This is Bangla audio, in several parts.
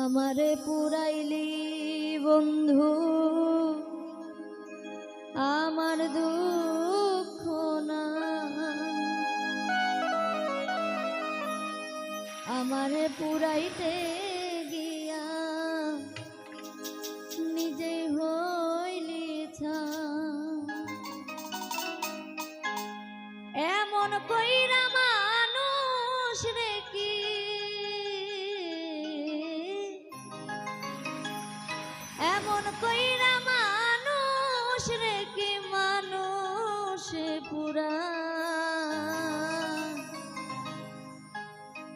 আমারে পুরাইলি বন্ধু। আমার দুঃখ না আমারে পুরাইতে গিয়া নিজে হইলি এমন কইরা মানুষ রে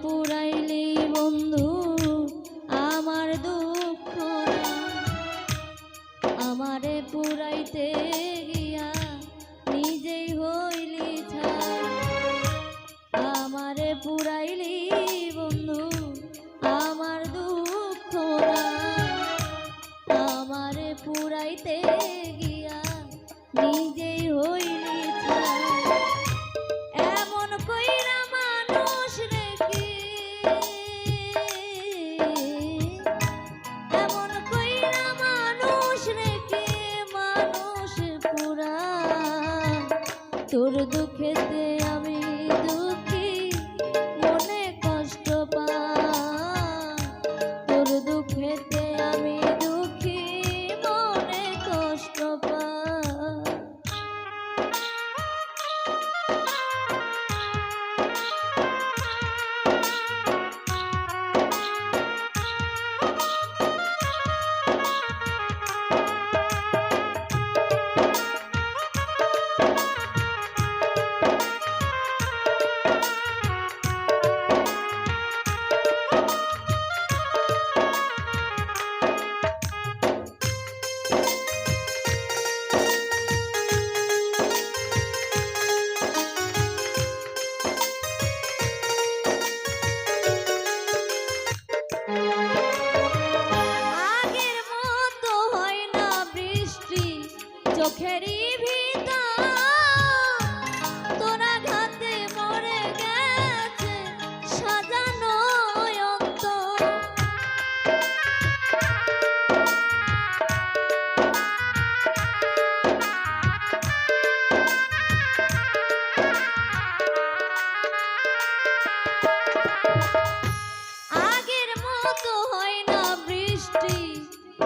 পুরাইলি বন্ধু আমার দুঃখ আমারে পুরাইতে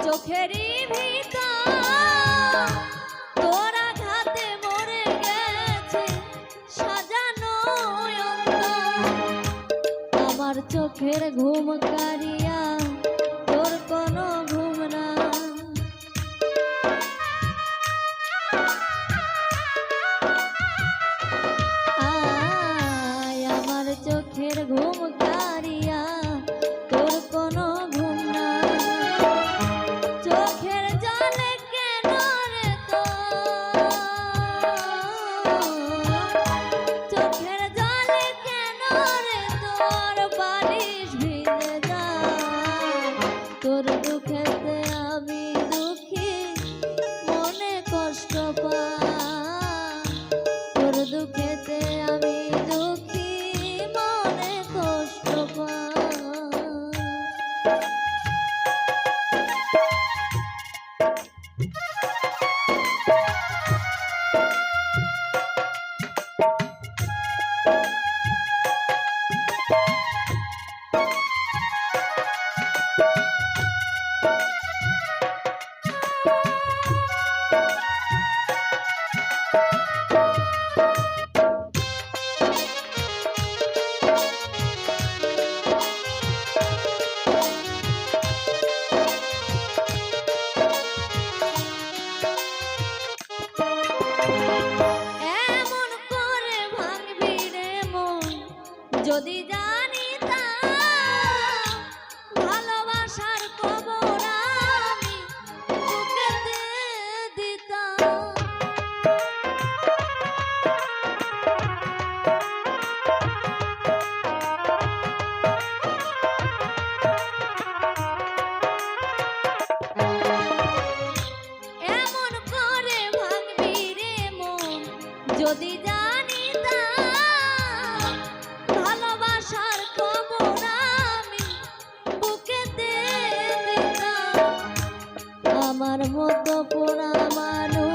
চোখেরই ভিতা তোরা ঘাতে মরে চোখের ঘুম কারিয়া তোর কোনো যদি জানিতাম ভালোবাসার খবর আমি বুকে আমার মতো পোড়া মানুষ